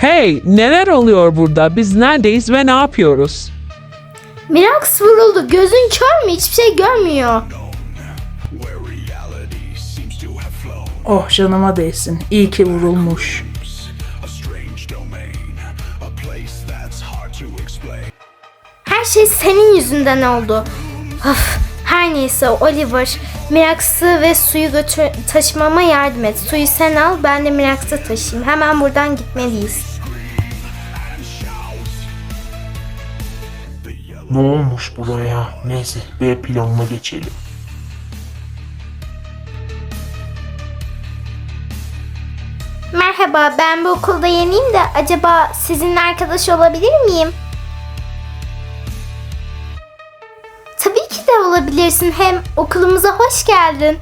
Hey, neler oluyor burada? Biz neredeyiz ve ne yapıyoruz? Mirax vuruldu. Gözün kör mü? Hiçbir şey görmüyor. Oh canıma değsin. İyi ki vurulmuş. Her şey senin yüzünden oldu. Of, her neyse Oliver. Mirax'ı ve suyu götür taşımama yardım et. Suyu sen al, ben de Mirax'ı taşıyayım. Hemen buradan gitmeliyiz. Ne olmuş buraya? Neyse B planına geçelim. Merhaba, ben bu okulda yeniyim de acaba sizinle arkadaş olabilir miyim? Tabii ki de olabilirsin. Hem okulumuza hoş geldin.